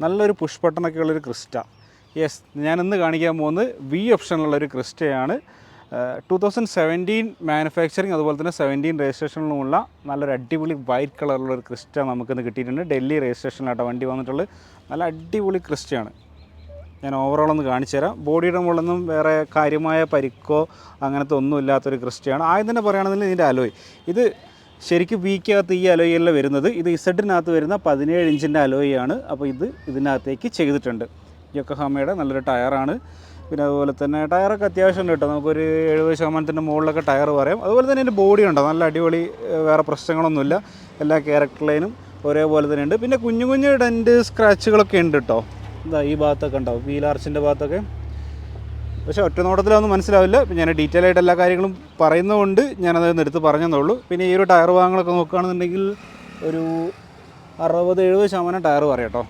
നല്ലൊരു പുഷ് ബട്ടണൊക്കെ ഉള്ളൊരു Crysta. Yes ഇന്ന് കാണിക്കാൻ പോകുന്നത് വി ഓപ്ഷനിലുള്ളൊരു ക്രിസ്റ്റയാണ്. ടു തൗസൻഡ് സെവന്റീൻ മാനുഫാക്ചറിങ് അതുപോലെ തന്നെ സെവന്റീൻ രജിസ്ട്രേഷനിലുമുള്ള നല്ലൊരു അടിപൊളി വൈറ്റ് കളറുള്ള ഒരു ക്രിസ്റ്റ നമുക്കിന്ന് കിട്ടിയിട്ടുണ്ട്. ഡൽഹി രജിസ്ട്രേഷനിലാട്ടോ വണ്ടി വന്നിട്ടുള്ളത്. നല്ല അടിപൊളി ക്രിസ്റ്റയാണ്. ഞാൻ ഓവറോൾ ഒന്ന് കാണിച്ചു തരാം. ബോഡിയുടെ മുകളിലൊന്നും വേറെ കാര്യമായ പരിക്കോ അങ്ങനത്തെ ഒന്നും ഇല്ലാത്തൊരു ക്രിസ്റ്റയാണ്. ആദ്യം തന്നെ പറയുകയാണെന്നുണ്ടെങ്കിൽ ഇതിന്റെ അലോയ് ഇത് ശരിക്കും വീക്കകത്ത് ഈ അലോയല്ല വരുന്നത്. ഇത് ഇസഡിനകത്ത് വരുന്ന പതിനേഴ് ഇഞ്ചിന്റെ അലോയാണ് അപ്പോൾ ഇത് ഇതിനകത്തേക്ക് ചെയ്തിട്ടുണ്ട്. യൊക്കഹാമയുടെ നല്ലൊരു ടയറാണ്. പിന്നെ അതുപോലെ തന്നെ ടയറൊക്കെ അത്യാവശ്യം കേട്ടോ. നമുക്കൊരു എഴുപത് ശതമാനത്തിന്റെ മുകളിലൊക്കെ ടയർ പറയാം. അതുപോലെ തന്നെ എന്റെ ബോഡി ഉണ്ടോ? നല്ല അടിപൊളി വേറെ പ്രശ്നങ്ങളൊന്നുമില്ല. എല്ലാ ക്യാരക്ടർ ലൈനും ഒരേപോലെ തന്നെ ഉണ്ട്. പിന്നെ കുഞ്ഞു കുഞ്ഞു ഡെന്റ് സ്ക്രാച്ചുകളൊക്കെ ഉണ്ട് കേട്ടോ. എന്താ ഈ ഭാഗത്തൊക്കെ ഉണ്ടാവും വീലാർച്ചിന്റെ ഭാഗത്തൊക്കെ. പക്ഷേ ഒറ്റ നോട്ടത്തിലൊന്നും മനസ്സിലാവില്ല. ഞാൻ ഡീറ്റെയിൽ ആയിട്ട് എല്ലാ കാര്യങ്ങളും പറയുന്നതുകൊണ്ട് ഞാനത് എടുത്ത് പറഞ്ഞതേ ഉള്ളൂ. പിന്നെ ഈ ഒരു ടയർ ഭാഗങ്ങളൊക്കെ നോക്കുകയാണെന്നുണ്ടെങ്കിൽ ഒരു അറുപത് എഴുപത് ശതമാനം ടയർ പറയാം കേട്ടോ.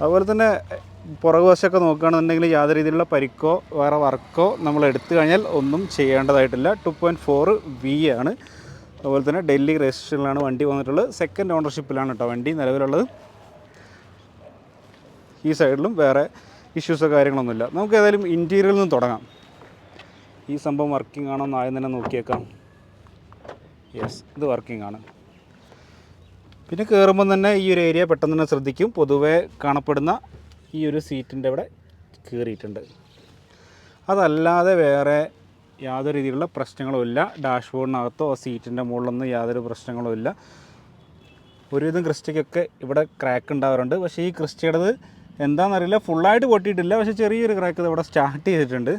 അതുപോലെ തന്നെ പുറകു വശമൊക്കെ നോക്കുകയാണെന്നുണ്ടെങ്കിൽ യാതൊരു രീതിയിലുള്ള പരിക്കോ വേറെ വർക്കോ നമ്മൾ എടുത്തു കഴിഞ്ഞാൽ ഒന്നും ചെയ്യേണ്ടതായിട്ടില്ല. ടു പോയിന്റ് ഫോർ വി ആണ്. അതുപോലെ തന്നെ ഡൽഹി രജിസ്ട്രേഷനിലാണ് വണ്ടി വന്നിട്ടുള്ളത്. സെക്കൻഡ് ഓണർഷിപ്പിലാണ് കേട്ടോ വണ്ടി നിലവിലുള്ളത്. ഈ സൈഡിലും വേറെ ഇഷ്യൂസോ കാര്യങ്ങളൊന്നുമില്ല. നമുക്ക് ഏതായാലും ഇന്റീരിയറിൽ നിന്ന് തുടങ്ങാം. ഈ സംഭവം വർക്കിംഗ് ആണോ എന്ന് ആദ്യം തന്നെ നോക്കിയേക്കാം. യെസ് ഇത് വർക്കിംഗ് ആണ്. പിന്നെ കയറുമ്പം തന്നെ ഈ ഒരു ഏരിയ പെട്ടെന്ന് തന്നെ ശ്രദ്ധിക്കും. പൊതുവേ കാണപ്പെടുന്ന ഈ ഒരു സീറ്റിന്റെ ഇവിടെ കയറിയിട്ടുണ്ട് അതല്ലാതെ വേറെ യാതൊരു രീതിയിലുള്ള പ്രശ്നങ്ങളും ഇല്ല. ഡാഷ്ബോർഡിനകത്തോ സീറ്റിന്റെ മുകളിലൊന്നും യാതൊരു പ്രശ്നങ്ങളും ഇല്ല. ഒരുവിധം ക്രിസ്റ്റയ്ക്കൊക്കെ ഇവിടെ ക്രാക്ക് ഉണ്ടാവാറുണ്ട്. പക്ഷേ ഈ ക്രിസ്റ്റയുടേത് എന്താണെന്നറിയില്ല ഫുള്ളായിട്ട് പൊട്ടിയിട്ടില്ല. പക്ഷേ ചെറിയൊരു ക്രാക്ക് ഇവിടെ സ്റ്റാർട്ട് ചെയ്തിട്ടുണ്ട്.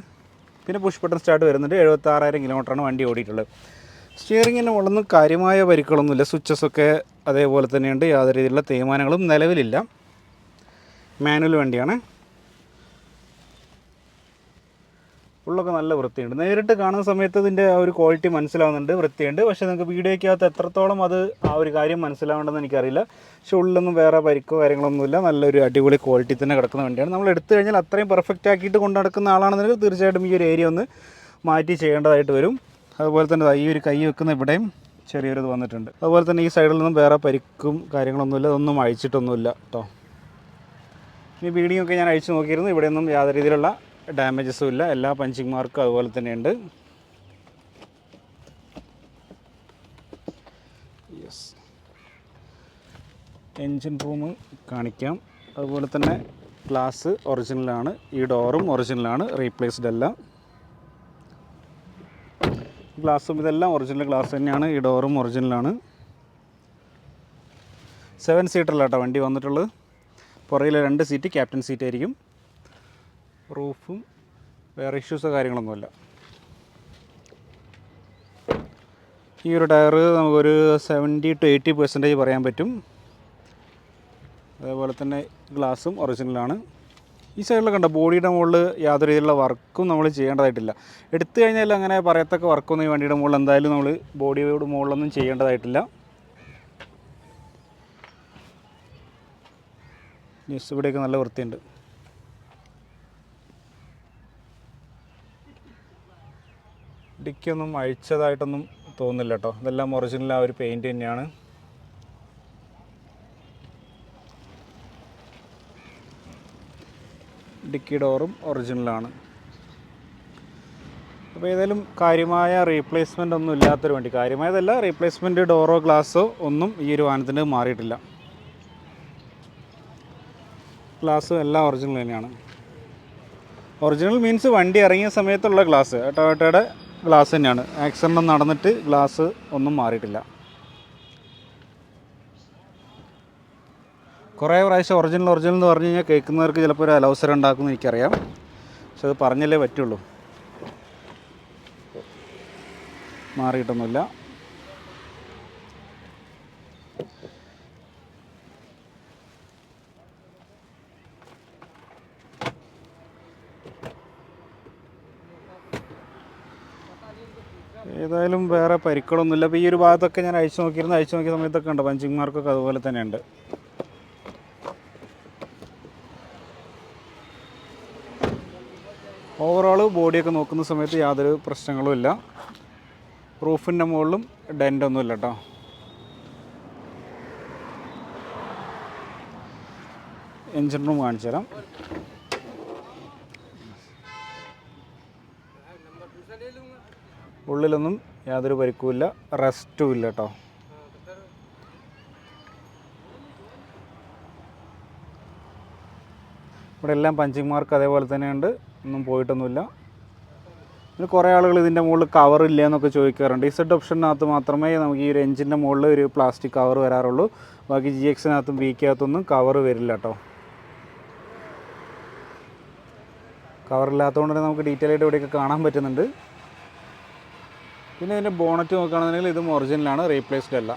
പിന്നെ പുഷ് ബട്ടൺ സ്റ്റാർട്ട് വരുന്നുണ്ട്. എഴുപത്താറായിരം കിലോമീറ്ററാണ് വണ്ടി ഓടിയിട്ടുള്ളത്. സ്റ്റിയറിങ്ങിന്റെ ഉള്ളൊന്നും കാര്യമായ പരിക്കുകളൊന്നുമില്ല സ്വിച്ചസൊക്കെ അതേപോലെ തന്നെയുണ്ട്. യാതൊരു രീതിയിലുള്ള തേയ്മാനങ്ങളും നിലവിലില്ല. മാനുവൽ വണ്ടിയാണ്. ഉള്ളൊക്കെ നല്ല വൃത്തിയുണ്ട്. നേരിട്ട് കാണുന്ന സമയത്ത് ഇതിന്റെ ആ ഒരു ക്വാളിറ്റി മനസ്സിലാവുന്നുണ്ട് വൃത്തിയുണ്ട്. പക്ഷേ നിങ്ങൾക്ക് വീഡിയോയ്ക്കകത്ത് എത്രത്തോളം അത് ആ ഒരു കാര്യം മനസ്സിലാവേണ്ടെന്ന് എനിക്കറിയില്ല. പക്ഷെ ഉള്ളിലൊന്നും വേറെ പരിക്കോ കാര്യങ്ങളൊന്നുമില്ല. നല്ലൊരു അടിപൊളി ക്വാളിറ്റി തന്നെ കിടക്കുന്ന വണ്ടിയാണ്. നമ്മൾ എടുത്തു കഴിഞ്ഞാൽ അത്രയും പെർഫെക്റ്റ് ആക്കിയിട്ട് കൊണ്ടു നടക്കുന്ന ആളാണെന്നുണ്ടെങ്കിൽ തീർച്ചയായിട്ടും ഈ ഒരു ഏരിയ ഒന്ന് മാറ്റി ചെയ്യേണ്ടതായിട്ട് വരും. അതുപോലെ തന്നെ ഈ ഒരു കൈ വെക്കുന്ന ഇവിടെയും ചെറിയൊരു ഇത് വന്നിട്ടുണ്ട്. അതുപോലെ തന്നെ ഈ സൈഡിൽ നിന്നും വേറെ പരിക്കും കാര്യങ്ങളൊന്നുമില്ല. ഇതൊന്നും അഴിച്ചിട്ടൊന്നുമില്ല കേട്ടോ ഈ ബീഡിങ്ങൊക്കെ ഞാൻ അഴിച്ചു നോക്കിയിരുന്നു. ഇവിടെയൊന്നും യാതൊരു രീതിയിലുള്ള ഡാമേജസും ഇല്ല. എല്ലാ പഞ്ചിങ് മാർക്കും അതുപോലെ തന്നെയുണ്ട്. യെസ് എൻജിൻ റൂം കാണിക്കാം. അതുപോലെ തന്നെ ഗ്ലാസ് ഒറിജിനലാണ് ഈ ഡോറും ഒറിജിനലാണ് റീപ്ലേസ്ഡ് അല്ല ഗ്ലാസും ഇതെല്ലാം ഒറിജിനൽ ഗ്ലാസ് തന്നെയാണ്. ഈ ഡോറും ഒറിജിനലാണ് സെവൻ സീറ്ററിലാട്ടോ വണ്ടി വന്നിട്ടുള്ളത്. പുറകിലെ രണ്ട് സീറ്റ് ക്യാപ്റ്റൻ സീറ്റ് ആയിരിക്കും. റൂഫും വേറെ ഇഷ്യൂസോ കാര്യങ്ങളൊന്നുമില്ല. ഈ ഒരു ടയർ നമുക്കൊരു സെവന്റി ടു എയ്റ്റി പെർസെന്റേജ് പറയാൻ പറ്റും. അതേപോലെ തന്നെ ഗ്ലാസും ഒറിജിനലാണ് ഈ സൈഡിൽ കണ്ട ബോഡിയുടെ മുകളിൽ യാതൊരു രീതിയിലുള്ള വർക്കും നമ്മൾ ചെയ്യേണ്ടതായിട്ടില്ല. എടുത്തു കഴിഞ്ഞാൽ അങ്ങനെ പറയത്തക്ക വർക്കൊന്നും ഈ വണ്ടിയുടെ മുകളിൽ എന്തായാലും നമ്മൾ ബോഡിയുടെ മുകളിലൊന്നും ചെയ്യേണ്ടതായിട്ടില്ല. ന്യൂസ് ഇവിടെയൊക്കെ നല്ല വൃത്തിയുണ്ട്. ഡിക്കൊന്നും അഴിച്ചതായിട്ടൊന്നും തോന്നില്ല കേട്ടോ ഇതെല്ലാം ഒറിജിനൽ ആ ഒരു പെയിന്റ് തന്നെയാണ്. ഡിക്കി ഡോറും ഒറിജിനലാണ് അപ്പോൾ ഏതായാലും കാര്യമായ റീപ്ലേസ്മെന്റ് ഒന്നും ഇല്ലാത്തൊരു വണ്ടി. കാര്യമായതല്ല റീപ്ലേസ്മെന്റ് ഡോറോ ഗ്ലാസ്സോ ഒന്നും ഈ ഒരു വാഹനത്തിന് മാറിയിട്ടില്ല. ഗ്ലാസ്സും എല്ലാം ഒറിജിനൽ തന്നെയാണ്. ഒറിജിനൽ മീൻസ് വണ്ടി ഇറങ്ങിയ സമയത്തുള്ള ഗ്ലാസ് ടൊയോട്ടയുടെ ഗ്ലാസ് തന്നെയാണ്. ആക്സിഡന്റ് നടന്നിട്ട് ഗ്ലാസ് ഒന്നും മാറിയിട്ടില്ല. കുറേ പ്രാവശ്യം ഒറിജിനൽ ഒറിജിനൽ എന്ന് പറഞ്ഞു കഴിഞ്ഞാൽ കേൾക്കുന്നവർക്ക് ചിലപ്പോൾ ഒരു അലവസരം ഉണ്ടാക്കുമെന്ന് എനിക്കറിയാം. പക്ഷെ അത് പറഞ്ഞല്ലേ പറ്റുള്ളൂ. മാറിയിട്ടൊന്നുമില്ല. ഏതായാലും വേറെ പരിക്കുകളൊന്നുമില്ല. അപ്പോൾ ഈ ഒരു ഭാഗത്തൊക്കെ ഞാൻ അഴിച്ചു നോക്കിയിരുന്നു. അഴിച്ചു നോക്കിയ സമയത്തൊക്കെ ഉണ്ട് പഞ്ചിങ് മാർക്കൊക്കെ അതുപോലെ തന്നെ ഉണ്ട് ഓവറോൾ ബോഡിയൊക്കെ നോക്കുന്ന സമയത്ത് യാതൊരു പ്രശ്നങ്ങളും ഇല്ല. റൂഫിന്റെ മുകളിലും ഡെന്റ് ഒന്നുമില്ല കേട്ടോ എഞ്ചിൻ റൂം കാണിച്ചു തരാം ഉള്ളിലൊന്നും യാതൊരു പരിക്കുമില്ല റെസ്റ്റും ഇല്ല കേട്ടോ ഇവിടെ എല്ലാം പഞ്ചിങ് മാർക്ക് അതേപോലെ തന്നെയുണ്ട്. ഒന്നും പോയിട്ടൊന്നുമില്ല. പിന്നെ കുറേ ആളുകൾ ഇതിന്റെ മുകളിൽ കവർ ഇല്ല എന്നൊക്കെ ചോദിക്കാറുണ്ട്. ഈ സെഡ് ഓപ്ഷനകത്ത് മാത്രമേ നമുക്ക് ഈ ഒരു എഞ്ചിന്റെ മുകളിൽ ഒരു പ്ലാസ്റ്റിക് കവർ വരാറുള്ളൂ. ബാക്കി ജി എക്സിനകത്തും ബിക്കകത്തൊന്നും കവർ വരില്ല കേട്ടോ കവറില്ലാത്തതുകൊണ്ട് തന്നെ നമുക്ക് ഡീറ്റെയിൽ ആയിട്ട് ഇവിടെയൊക്കെ കാണാൻ പറ്റുന്നുണ്ട്. പിന്നെ ഇതിന്റെ ബോണറ്റ് നോക്കുകയാണെന്നുണ്ടെങ്കിൽ ഇതും ഒറിജിനലാണ് റീപ്ലേസ്ഡ് അല്ല.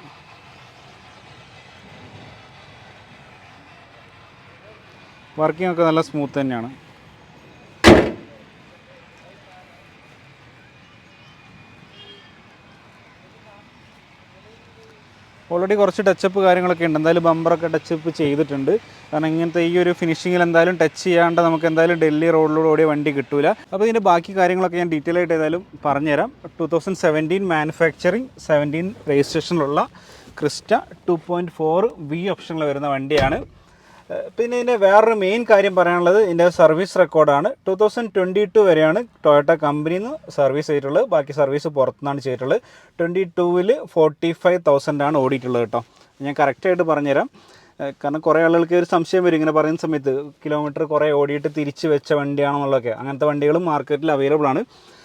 വർക്കിംഗ് ഒക്കെ നല്ല സ്മൂത്ത് തന്നെയാണ്. ഓൾറെഡി കുറച്ച് ടച്ചപ്പ് കാര്യങ്ങളൊക്കെ ഉണ്ട്. എന്തായാലും ബമ്പറൊക്കെ ടച്ചപ്പ് ചെയ്തിട്ടുണ്ട്. കാരണം ഇങ്ങനത്തെ ഈ ഒരു ഫിനിഷിങ്ങിൽ എന്തായാലും ടച്ച് ചെയ്യാണ്ട് നമുക്ക് എന്തായാലും ഡൽഹി റോഡിലൂടെ ഓടിയ വണ്ടി കിട്ടൂല. അപ്പോൾ ഇതിന്റെ ബാക്കി കാര്യങ്ങളൊക്കെ ഞാൻ ഡീറ്റെയിൽ ആയിട്ട് ഏതായാലും പറഞ്ഞുതരാം. Two thousand seventeen manufacturing seventeen രജിസ്ട്രേഷനിലുള്ള Crysta two point four V ഓപ്ഷനിൽ വരുന്ന വണ്ടിയാണ്. പിന്നെ ഇതിന്റെ വേറൊരു മെയിൻ കാര്യം പറയാനുള്ളത് ഇതിന്റെ സർവീസ് റെക്കോർഡാണ് ടു തൗസൻഡ് ട്വന്റി ടു വരെയാണ് ടൊയോട്ട കമ്പനിയിൽ നിന്ന് സർവീസ് ചെയ്തിട്ടുള്ളത്. ബാക്കി സർവീസ് പുറത്തുനിന്നാണ് ചെയ്തിട്ടുള്ളത്. ട്വന്റി ടൂവിൽ ഫോർട്ടി ഫൈവ് തൗസൻഡ് ആണ് ഓടിയിട്ടുള്ളത് കേട്ടോ. ഞാൻ കറക്റ്റായിട്ട് പറഞ്ഞുതരാം. കാരണം കുറേ ആളുകൾക്ക് ഒരു സംശയം വരും ഇങ്ങനെ പറയുന്ന സമയത്ത്. കിലോമീറ്റർ കുറേ ഓടിയിട്ട് തിരിച്ച് വെച്ച വണ്ടിയാണെന്നുള്ളതൊക്കെ. അങ്ങനത്തെ വണ്ടികളും മാർക്കറ്റിൽ അവൈലബിൾ ആണ്.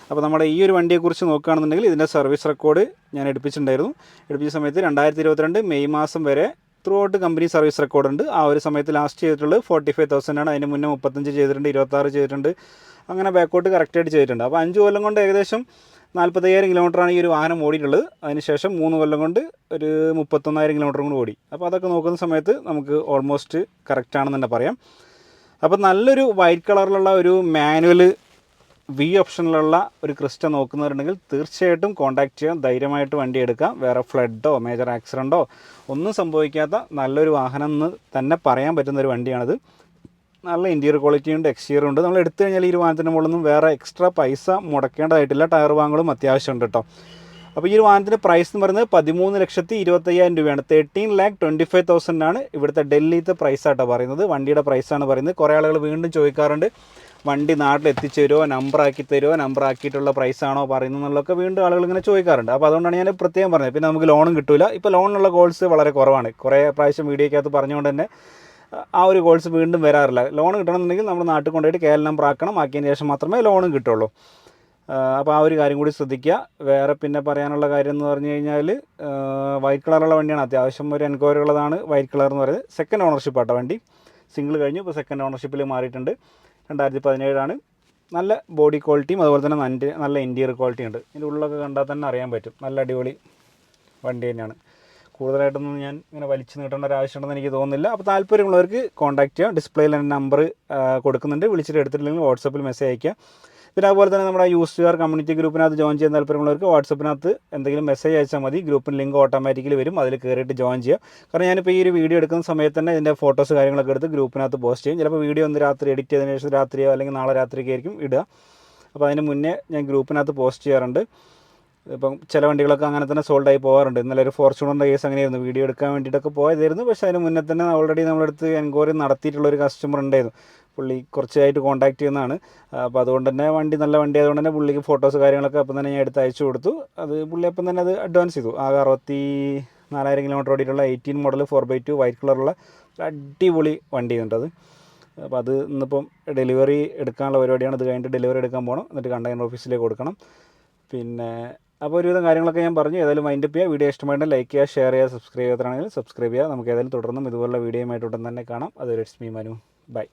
അപ്പോൾ നമ്മുടെ ഈ ഒരു വണ്ടിയെക്കുറിച്ച് നോക്കുകയാണെന്നുണ്ടെങ്കിൽ ഇതിന്റെ സർവീസ് റെക്കോർഡ് ഞാൻ എടുപ്പിച്ചിട്ടുണ്ടായിരുന്നു. എടുപ്പിച്ച സമയത്ത് രണ്ടായിരത്തി മെയ് മാസം വരെ through out company service record ഉണ്ട് ആ ഒരു സമയത്ത് ലാസ്റ്റ് ചെയ്തിട്ടുള്ളത് ഫോർട്ടി ഫൈവ് തൗസൻഡ് ആണ്. അതിന് മുന്നേ മുപ്പത്തഞ്ച് ചെയ്തിട്ടുണ്ട് ഇരുപത്താറ് ചെയ്തിട്ടുണ്ട്. അങ്ങനെ ബാക്കോട്ട് കറക്റ്റായിട്ട് ചെയ്തിട്ടുണ്ട്. അപ്പോൾ അഞ്ച് കൊല്ലം കൊണ്ട് ഏകദേശം നാൽപ്പത്തയ്യായിരം കിലോമീറ്ററാണ് ഈ ഒരു വാഹനം ഓടിയിട്ടുള്ളത്. അതിനുശേഷം മൂന്ന് കൊല്ലം കൊണ്ട് ഒരു മുപ്പത്തൊന്നായിരം കിലോമീറ്റർ കൂടി ഓടി. അപ്പോൾ അതൊക്കെ നോക്കുന്ന സമയത്ത് നമുക്ക് ഓൾമോസ്റ്റ് കറക്റ്റ് ആണെന്ന് തന്നെ പറയാം. അപ്പോൾ നല്ലൊരു വൈറ്റ് കളറിലുള്ള ഒരു മാനുവൽ വി ഓപ്ഷനിലുള്ള ഒരു ക്രിസ്റ്റ നോക്കുന്നവരുണ്ടെങ്കിൽ തീർച്ചയായിട്ടും കോൺടാക്ട് ചെയ്യാം. ധൈര്യമായിട്ട് വണ്ടി എടുക്കാം. വേറെ ഫ്ലഡോ മേജർ ആക്സിഡന്റോ ഒന്നും സംഭവിക്കാത്ത നല്ലൊരു വാഹനം എന്ന് തന്നെ പറയാൻ പറ്റുന്ന ഒരു വണ്ടിയാണിത്. നല്ല ഇന്റീരിയർ ക്വാളിറ്റി ഉണ്ട് എക്സ്റ്റീരിയർ ഉണ്ട്. നമ്മൾ എടുത്തു കഴിഞ്ഞാൽ ഈ ഒരു വാഹനത്തിന്റെ മുകളിലൊന്നും വേറെ എക്സ്ട്രാ പൈസ മുടക്കേണ്ടതായിട്ടില്ല. ടയർ വാങ്ങലും അത്യാവശ്യമുണ്ട് കേട്ടോ. അപ്പോൾ ഈ ഒരു വാഹനത്തിന്റെ പ്രൈസ് എന്ന് പറയുന്നത് പതിമൂന്ന് ലക്ഷത്തി ഇരുപത്തയ്യായിരം രൂപയാണ്. തേർട്ടീൻ ലാക്ക് ട്വന്റി ഫൈവ് തൗസൻഡാണ് ഇവിടുത്തെ ഡൽഹിത്തെ പ്രൈസ് ആട്ടോ പറയുന്നത്. വണ്ടിയുടെ പ്രൈസാണ് പറയുന്നത്. കുറേ ആളുകൾ വീണ്ടും ചോദിക്കാറുണ്ട്. വണ്ടി നാട്ടിൽ എത്തിച്ചു തരുമോ നമ്പർ ആക്കി തരുമോ നമ്പറാക്കിയിട്ടുള്ള ആണോ പറയുന്നത് എന്നുള്ളതൊക്കെ വീണ്ടും ആളുകൾ ഇങ്ങനെ ചോദിക്കാറുണ്ട്. അപ്പോൾ അതുകൊണ്ടാണ് ഞാൻ പ്രത്യേകം പറഞ്ഞത്. പിന്നെ നമുക്ക് ലോണും കിട്ടില്ല ഇപ്പോൾ ലോണിനുള്ള കോൾസ് വളരെ കുറവാണ്. കുറേ പ്രാവശ്യം വീഡിയോക്കകത്ത് പറഞ്ഞുകൊണ്ട് തന്നെ ആ ഒരു കോഴ്സ് വീണ്ടും വരാറില്ല. ലോൺ കിട്ടണമെന്നുണ്ടെങ്കിൽ നമ്മൾ നാട്ടിൽ കൊണ്ടുപോയിട്ട് കെ എൽ നമ്പർ ആക്കണം. ആക്കിയതിന് ശേഷം മാത്രമേ ലോണും കിട്ടുള്ളൂ. അപ്പോൾ ആ ഒരു കാര്യം കൂടി ശ്രദ്ധിക്കുക. വേറെ പിന്നെ പറയാനുള്ള കാര്യം എന്ന് പറഞ്ഞു കഴിഞ്ഞാൽ വൈറ്റ് കളറുള്ള വണ്ടിയാണ്. അത്യാവശ്യം ഒരു എൻക്വയറി ഉള്ളതാണ് വൈറ്റ് കളർ എന്ന് പറയുന്നത്. സെക്കൻഡ് ഓണർഷിപ്പ് ആട്ടോ വണ്ടി. സിംഗിൾ കഴിഞ്ഞു ഇപ്പോൾ സെക്കൻഡ് ഓണർഷിപ്പിൽ മാറിയിട്ടുണ്ട്. രണ്ടായിരത്തി പതിനേഴാണ് നല്ല ബോഡി ക്വാളിറ്റിയും അതുപോലെ തന്നെ നല്ല നല്ല ഇന്റീരിയർ ക്വാളിറ്റി ഉണ്ട്. ഇതിന്റെ ഉള്ളിലൊക്കെ കണ്ടാൽ തന്നെ അറിയാൻ പറ്റും. നല്ല അടിപൊളി വണ്ടി തന്നെയാണ്. കൂടുതലായിട്ടൊന്നും ഞാൻ ഇങ്ങനെ വലിച്ചു നീട്ടേണ്ട ഒരു ആവശ്യമുണ്ടെന്ന് എനിക്ക് തോന്നുന്നില്ല. അപ്പോൾ താല്പര്യമുള്ളവർക്ക് കോൺടാക്ട് ചെയ്യാം. ഡിസ്പ്ലേയിൽ എന്റെ നമ്പർ കൊടുക്കുന്നുണ്ട്. വിളിച്ചിട്ട് എടുത്തിട്ടില്ലെങ്കിൽ വാട്സപ്പിൽ മെസ്സേജ് അയക്കുക പിന്നെ അതുപോലെ തന്നെ നമ്മുടെ യൂസ് കാർ കമ്മ്യൂണിറ്റി ഗ്രൂപ്പിനകത്ത് ജോയിൻ ചെയ്യാൻ താല്പര്യമുള്ളവർക്ക് വാട്സപ്പിനകത്ത് എന്തെങ്കിലും മെസ്സേജ് അയച്ചാൽ മതി. ഗ്രൂപ്പിന് ലിങ്ക് ഓട്ടോമാറ്റിക്കലി വരും. അതിൽ കയറിയിട്ട് ജോയിൻ ചെയ്യാം കാരണം ഞാനിപ്പോൾ ഈ ഒരു വീഡിയോ എടുക്കുന്ന സമയത്ത് തന്നെ ഇതിന്റെ ഫോട്ടോസ് കാര്യങ്ങളൊക്കെ എടുത്ത് ഗ്രൂപ്പിനകത്ത് പോസ്റ്റ് ചെയ്യും. ചിലപ്പോൾ വീഡിയോ ഒന്ന് രാത്രി എഡിറ്റ് ചെയ്തതിന് ശേഷം രാത്രിയോ അല്ലെങ്കിൽ നാളെ രാത്രിയൊക്കെ ആയിരിക്കും ഇടുക. അപ്പോൾ അതിന് മുന്നേ ഞാൻ ഗ്രൂപ്പിനകത്ത് പോസ്റ്റ് ചെയ്യാറുണ്ട്. ഇപ്പം ചില വണ്ടികളൊക്കെ അങ്ങനെ തന്നെ സോൾഡ് ആയി പോകാറുണ്ട്. ഇന്നലെ ഒരു ഫോർച്യൂണറിന്റെ കേസ് അങ്ങനെയായിരുന്നു. വീഡിയോ എടുക്കാൻ വേണ്ടിയിട്ടൊക്കെ പോയതായിരുന്നു. പക്ഷേ അതിന് മുന്നേ തന്നെ ഓൾറെഡി നമ്മളെടുത്ത് എൻക്വയറി നടത്തിയിട്ടുള്ള ഒരു കസ്റ്റമർ ഉണ്ടായിരുന്നു. പുള്ളി കുറച്ചായിട്ട് കോൺടാക്ട് ചെയ്യുന്നതാണ്. അപ്പോൾ അതുകൊണ്ട് തന്നെ വണ്ടി നല്ല വണ്ടി ആയതുകൊണ്ട് തന്നെ പുള്ളിക്ക് ഫോട്ടോസ് കാര്യങ്ങളൊക്കെ അപ്പം തന്നെ ഞാൻ എടുത്ത് അയച്ചു കൊടുത്തു. അത് പുള്ളി അപ്പം തന്നെ അത് അഡ്വാൻസ് ചെയ്തു. ആകെ അറുപത്തി നാലായിരം kilometre ഓടിയിട്ടുള്ള eighteen model four by two white കളറുള്ള അടിപൊളി വണ്ടി അത്. അപ്പോൾ അത് ഇന്നിപ്പം ഡെലിവറി എടുക്കാനുള്ള പരിപാടിയാണ്. അത് കഴിഞ്ഞിട്ട് ഡെലിവറി എടുക്കാൻ പോകണം എന്നിട്ട് കണ്ടെയ്നർ ഓഫീസിലേക്ക് കൊടുക്കണം. പിന്നെ അപ്പോൾ ഒരുവിധം കാര്യങ്ങളൊക്കെ ഞാൻ പറഞ്ഞു. ഏതായാലും മൈൻഡപ്പ് ചെയ്യുക. വീഡിയോ ഇഷ്ടമായിട്ട് ലൈക്ക് ചെയ്യുക ഷെയർ ചെയ്യുക സബ്സ്ക്രൈബ് ചെയ്യാത്തതാണെങ്കിൽ സബ്സ്ക്രൈബ് ചെയ്യുക. നമുക്ക് ഏതായാലും തുടർന്നും ഇതുപോലുള്ള വീഡിയോയുമായിട്ട് ഉടൻ തന്നെ കാണാം. അതൊരു ഇറ്റ്സ് മീ മനു. ബൈ